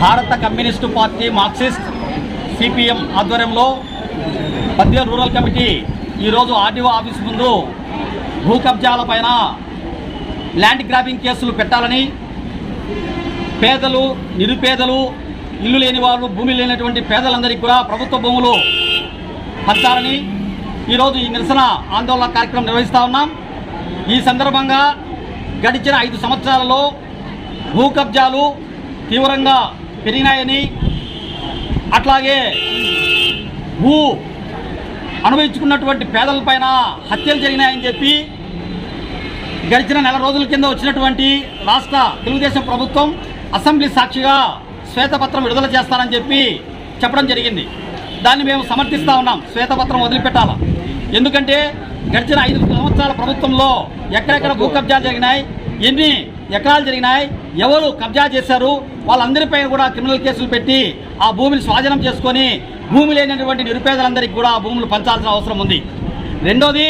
భారత communist party Marxist CPM ఆధ్వర్యంలో మధ్య రూరల్ కమిటీ ఈరోజు ఆర్డీఓ ఆఫీస్ ముందు భూ కబ్జాలపైన ల్యాండ్ గ్రాబింగ్ కేసులు పెట్టాలని పేదలు నిరుపేదలు ఇల్లు లేని వారు భూమి లేనటువంటి పేదలందరికీ కూడా ప్రభుత్వ భూములు పంచాలని ఈరోజు ఈ నిరసన ఆందోళన కార్యక్రమం నిర్వహిస్తూ ఉన్నాం. ఈ సందర్భంగా గడిచిన ఐదు సంవత్సరాలలో భూ కబ్జాలు తీవ్రంగా పెరిగినాయని అట్లాగే భూ అనుభవించుకున్నటువంటి పేదలపైన హత్యలు జరిగినాయని చెప్పి గడిచిన నెల రోజుల కింద వచ్చినటువంటి రాష్ట్ర తెలుగుదేశం ప్రభుత్వం అసెంబ్లీ సాక్షిగా శ్వేతపత్రం విడుదల చేస్తానని చెప్పి చెప్పడం జరిగింది. దాన్ని మేము సమర్థిస్తూ ఉన్నాం. శ్వేతపత్రం వదిలిపెట్టాల. ఎందుకంటే గడిచిన ఐదు సంవత్సరాల ప్రభుత్వంలో ఎక్కడెక్కడ భూ కబ్జాలు జరిగినాయి ఎన్ని ఎకరాలు జరిగినాయి. ఎవరు కబ్జా చేశారు? వాళ్ళందరిపైన కూడా క్రిమినల్ కేసులు పెట్టి ఆ భూమిని స్వాధీనం చేసుకొని భూమి లేనటువంటి నిరుపేదలందరికీ కూడా ఆ భూములు పంచాల్సిన అవసరం ఉంది. రెండోది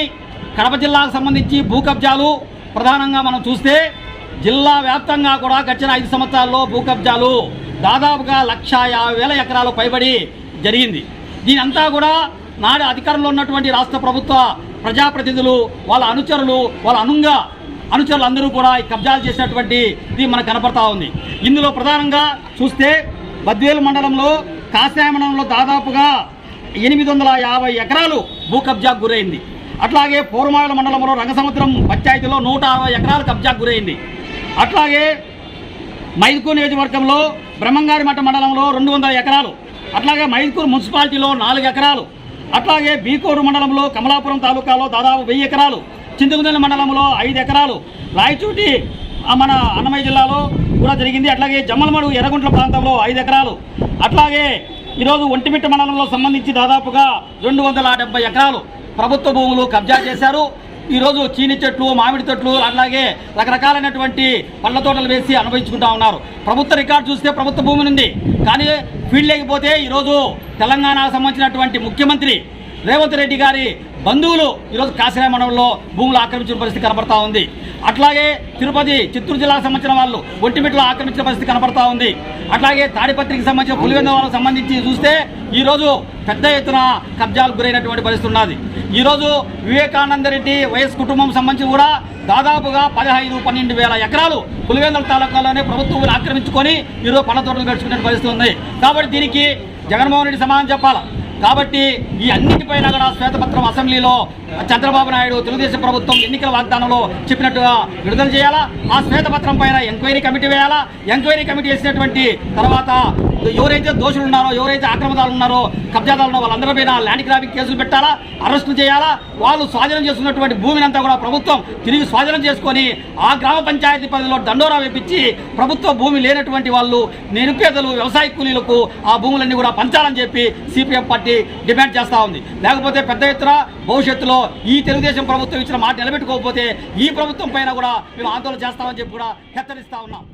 కడప జిల్లాకు సంబంధించి భూ కబ్జాలు ప్రధానంగా మనం చూస్తే జిల్లా వ్యాప్తంగా కూడా గడిచిన ఐదు సంవత్సరాల్లో భూ కబ్జాలు దాదాపుగా లక్ష యాభై వేల ఎకరాలు పైబడి జరిగింది. దీనంతా కూడా నాడు అధికారంలో ఉన్నటువంటి రాష్ట్ర ప్రభుత్వ ప్రజాప్రతినిధులు వాళ్ళ అనుచరులు వాళ్ళ అనుంగా అనుచరులు అందరూ కూడా ఈ కబ్జాలు చేసినటువంటి ఇది మనకు కనపడతా ఉంది. ఇందులో ప్రధానంగా చూస్తే బద్వేలు మండలంలో కాశాయమండలంలో దాదాపుగా ఎనిమిది వందల యాభై ఎకరాలు భూ కబ్జాకు గురైంది. అట్లాగే పూర్వమాయల మండలంలో రంగసముద్రం పంచాయతీలో నూట అరవై ఎకరాలు కబ్జాకు గురైంది. అట్లాగే మైదుకూరు నియోజకవర్గంలో బ్రహ్మంగారి మఠ మండలంలో రెండు వందల ఎకరాలు అట్లాగే మైదుకూరు మున్సిపాలిటీలో నాలుగు ఎకరాలు అట్లాగే బీకోరు మండలంలో కమలాపురం తాలూకాలో దాదాపు వెయ్యి ఎకరాలు చింతకుందల మండలంలో ఐదు ఎకరాలు రాయచూటి మన అన్నమయ్య జిల్లాలో కూడా జరిగింది. అట్లాగే జమ్మలమడు ఎర్రగుంట్ల ప్రాంతంలో ఐదు ఎకరాలు. అట్లాగే ఈరోజు ఒంటిమిట్ట మండలంలో సంబంధించి దాదాపుగా రెండు వందల డెబ్బై ఎకరాలు ప్రభుత్వ భూములు కబ్జా చేశారు. ఈరోజు చీని చెట్లు మామిడి చెట్లు అట్లాగే రకరకాలైనటువంటి పళ్ళ తోటలు వేసి అనుభవించుకుంటా ఉన్నారు. ప్రభుత్వ రికార్డు చూస్తే ప్రభుత్వ భూమి ఉంది. కానీ ఫీల్డ్ లేకపోతే ఈరోజు తెలంగాణకు సంబంధించినటువంటి ముఖ్యమంత్రి రేవంత్ రెడ్డి గారి బంధువులు ఈరోజు కాశీరాయ మండలంలో భూములు ఆక్రమించిన పరిస్థితి కనబడతా ఉంది. అట్లాగే తిరుపతి చిత్తూరు జిల్లాకు సంబంధించిన వాళ్ళు ఒంటిమిట్లో ఆక్రమించిన పరిస్థితి కనబడతా ఉంది. అట్లాగే తాడిపత్రికి సంబంధించిన పులివెంద వాళ్ళకి సంబంధించి చూస్తే ఈరోజు పెద్ద ఎత్తున కబ్జాలకు గురైనటువంటి పరిస్థితి ఉన్నది. ఈరోజు వివేకానంద రెడ్డి వైఎస్ కుటుంబం సంబంధించి కూడా దాదాపుగా పదహైదు పన్నెండు వేల ఎకరాలు పులివెందుల తాలూకాలోనే ప్రభుత్వం ఆక్రమించుకొని ఈరోజు పళ్ళ తోటలు గడుచుకునే పరిస్థితి ఉంది. కాబట్టి దీనికి జగన్మోహన్ రెడ్డి సమాధానం చెప్పాలి? కాబట్టి ఈ అన్నిటిపైన కూడా శ్వేతపత్రం అసెంబ్లీలో చంద్రబాబు నాయుడు తెలుగుదేశం ప్రభుత్వం ఎన్నికల వాగ్దానంలో చెప్పినట్టుగా విడుదల చేయాలా? ఆ శ్వేతపత్రం పైన ఎంక్వైరీ కమిటీ వేయాలా? ఎంక్వైరీ కమిటీ వేసినటువంటి తర్వాత ఎవరైతే దోషులు ఉన్నారో ఎవరైతే ఆక్రమదాలు ఉన్నారో కబ్జాదాలు ఉన్నారో వాళ్ళందరి పైన ల్యాండ్ గ్రాబింగ్ కేసులు పెట్టాలా అరెస్టులు చేయాలా? వాళ్ళు స్వాధీనం చేసుకున్నటువంటి భూమిని అంతా కూడా ప్రభుత్వం తిరిగి స్వాధీనం చేసుకొని ఆ గ్రామ పంచాయతీ పరిధిలో దండోరా వేపించి ప్రభుత్వ భూమి లేనటువంటి వాళ్ళు నిరుపేదలు వ్యవసాయ కూలీలకు ఆ భూములన్నీ కూడా పంచాలని చెప్పి సిపిఎం పార్టీ డిమాండ్ చేస్తూ ఉంది. లేకపోతే పెద్ద ఎత్తున భవిష్యత్తులో ఈ తెలుగుదేశం ప్రభుత్వం ఇచ్చిన మాట నిలబెట్టుకోకపోతే ఈ ప్రభుత్వం పైన కూడా మేము ఆందోళన చేస్తామని చెప్పి కూడా హెచ్చరిస్తా ఉన్నాం.